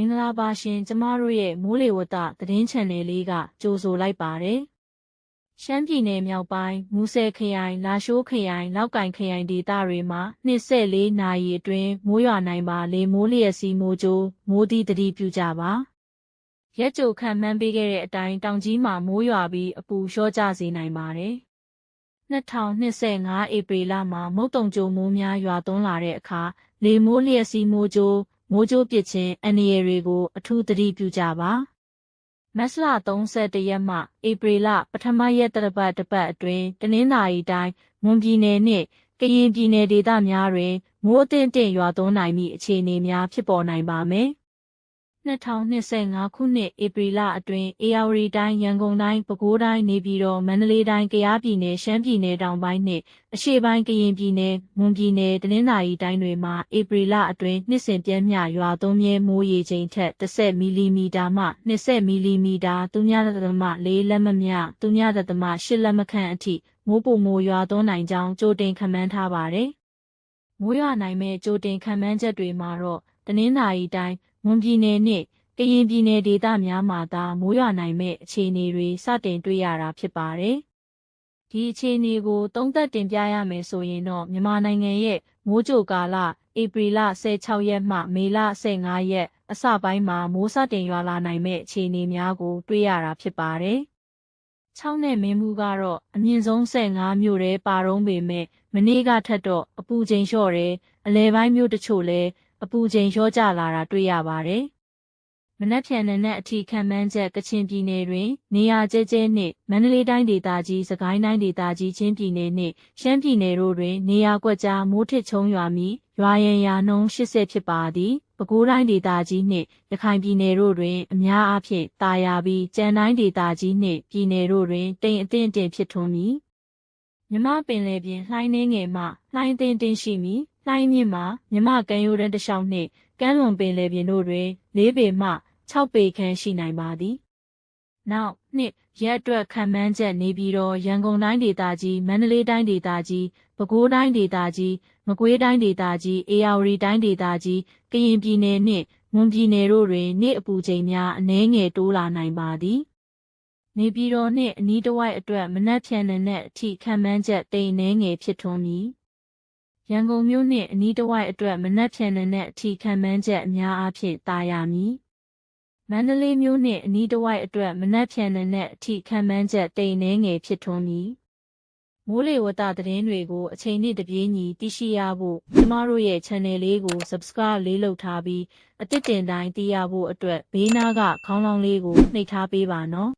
င်္ဂလာပါရှင်ကျမတို့ရဲ့မိုးလေဝသသတင်းချန်နယ်လေးကကြိုဆိုလိုက်ပါတယ်။ရှမ်းပြည်နယ်မြောက်ပိုင်းမူဆယ်ခရိုင်လာရှိုးခရိုင်လောက်ကင်ခရိုင်ဒေသတွေမှာ24နာရီအတွင်းမိုးရွာနိုင်ပါလေမိုးလျက်စီးမိုးကြိုးမိုးသီးတတိပြုကြပါ။ရက်ကြိုခံမှန်းပေးခဲ့တဲ့အတိုင်းတောင်ကြီးမှာမိုးရွာပြီးအပူလျှော့ကျစေနိုင်ပါတယ်။2025ဧပြီလမှာမုတ်တုံကြိုမိုးများရွာသွန်းလာတဲ့အခါလေမိုးလျက်စီးမိုးကြိုး မိုးကြိုးပစ်ခြင်းအန္တရာယ်တွေကိုအထူးသတိပြုကြပါမတ်လ31ရက်မှဧပြီလပထမရက်တရပတ်တစ်ပတ်အတွင်းတနင်္သာရီတိုင်းမွန်ပြည်နယ်နှင့်ကရင်ပြည်နယ်ဒေသများတွင်မိုးအထင်တင့်ရွာသွန်းနိုင်မည့်အခြေအနေများဖြစ်ပေါ်နိုင်ပါမယ် 2025ခုနှစ်ဧပြီလအတွင်းအေရဝတီတိုင်းရန်ကုန်တိုင်းပဲခူးတိုင်းနေပြည်တော်မန္တလေးတိုင်းကယားပြည်နယ်ရှမ်းပြည်နယ်တောင်ပိုင်းနှင့်အရှေ့ပိုင်းကရင်ပြည်နယ်မွန်ပြည်နယ်တနင်္သာရီတိုင်းတွေမှာဧပြီလအတွင်းနှစ်စဉ်ပြင်းမြရွာသွန်းမြဲမိုးရေချိန်ထက်10မီလီမီတာမှ20မီလီမီတာ3.4လက်မမြ3.8လက်မခန့်အထိမိုးပုံမိုးရွာသွန်းနိုင်ကြောင်းကြိုတင်ခန့်မှန်းထားပါတယ်။မိုးရွာနိုင်မဲ့ကြိုတင်ခန့်မှန်းချက်တွေမှာတော့တနင်္သာရီတိုင်း မွန်ပြည်နယ်နှင့်ကရင်ပြည်နယ်ဒေသများမှာသာမိုးရွာနိုင်မဲ့အခြေအနေတွေစတင်တွေ့ရတာဖြစ်ပါတယ်။ဒီအခြေအနေကိုသုံးသပ်တင်ပြရမယ်ဆိုရင်တော့မြန်မာနိုင်ငံရဲ့မိုးကြိုကာလဧပြီလ16ရက်မှမေလ15ရက်အစပိုင်းမှာမိုးစတင်ရွာလာနိုင်မဲ့အခြေအနေများကိုတွေ့ရတာဖြစ်ပါတယ်။6နဲ့မင်းမှုကတော့အမြင့်ဆုံး15မြို့ရဲပါတော့ပေမဲ့မနေ့ကထက်တော့အပူချိန်လျှော့တယ်အလဲပိုင်းမြို့တချို့လည်း အပူချိန်လျော့ကျလာတာတွေ့ရပါတယ်။မနက်ဖြန်နဲ့အထီးခံမှန်းချက်ကချင်ပြည်နယ်တွင် နေရာကျဲကျဲနှင့်မန္တလေးတိုင်းဒေသကြီးစကိုင်းတိုင်းဒေသကြီးချင်းပြည်နယ်နှင့်ရှမ်းပြည်နယ်တို့တွင် နေရာကွက်ကြားမိုးထစ်ချုံရွာမီရွာရင်ရာနှုန်း80ဖြစ်ပါသည်။ပဲခူးတိုင်းဒေသကြီးနှင့်ရခိုင်ပြည်နယ်တို့တွင် အများအားဖြင့်တာယာပြီးကြံတိုင်းဒေသကြီးနှင့်ပြည်နယ်တို့တွင်တိမ်အထင်တင်ဖြစ်ထွန်းမည်။မြမပင်လေပြင်လှိုင်းနှင်းငယ်မှလှိုင်းတင်တင်ရှိမည်လှိုင်းမြင့်မှာမြမကမ်းရိုးတန်းတစ်လျှောက်နှင့်ကမ်းလွန်ပင်လယ်ပြင်တို့တွင်၄ပေမှ6ပေခန့်ရှိနိုင်ပါသည်။နောက်နှစ်ရက်အတွက်ခံမှန်းချက်နေပြီးတော့ရန်ကုန်တိုင်းဒေသကြီးမန္တလေးတိုင်းဒေသကြီးပဲခူးတိုင်းဒေသကြီးမကွေးတိုင်းဒေသကြီးအေရဝတီတိုင်းဒေသကြီးကရင်ပြည်နယ်နှင့်မွန်ပြည်နယ်တို့တွင်နေ့အပူချိန်များအနည်းငယ်တိုးလာနိုင်ပါသည်။နေပြည်တော်နှင့်အနီးတစ်ဝိုက်အတွက်မနက်ဖြန်နဲ့အထိခံမှန်းချက်တိမ်နှဲငယ်ဖြစ်ထွန်းမည်။ ရန်ကုန်မြို့နှင့်အနီးတစ်ဝိုက်အတွက်မနက်ဖြန်နဲ့အထီးခံမှန်းချက်အများအားဖြင့်တာယာမည်။မန္တလေးမြို့နှင့်အနီးတစ်ဝိုက်အတွက်မနက်ဖြန်နဲ့အထီးခံမှန်းချက်တိမ်နှဲငယ်ဖြစ်ထွန်းမည်။မိုးလေဝသသတင်းတွေကိုအချိန်နဲ့တပြေးညီသိရှိရဖို့ကျမတို့ရဲ့ channel လေးကို subscribe လေးလုပ်ထားပြီးအသစ်တင်တိုင်းသိရဖို့အတွက်ဘေးနားကခေါင်းလောင်းလေးကိုနှိပ်ထားပေးပါနော်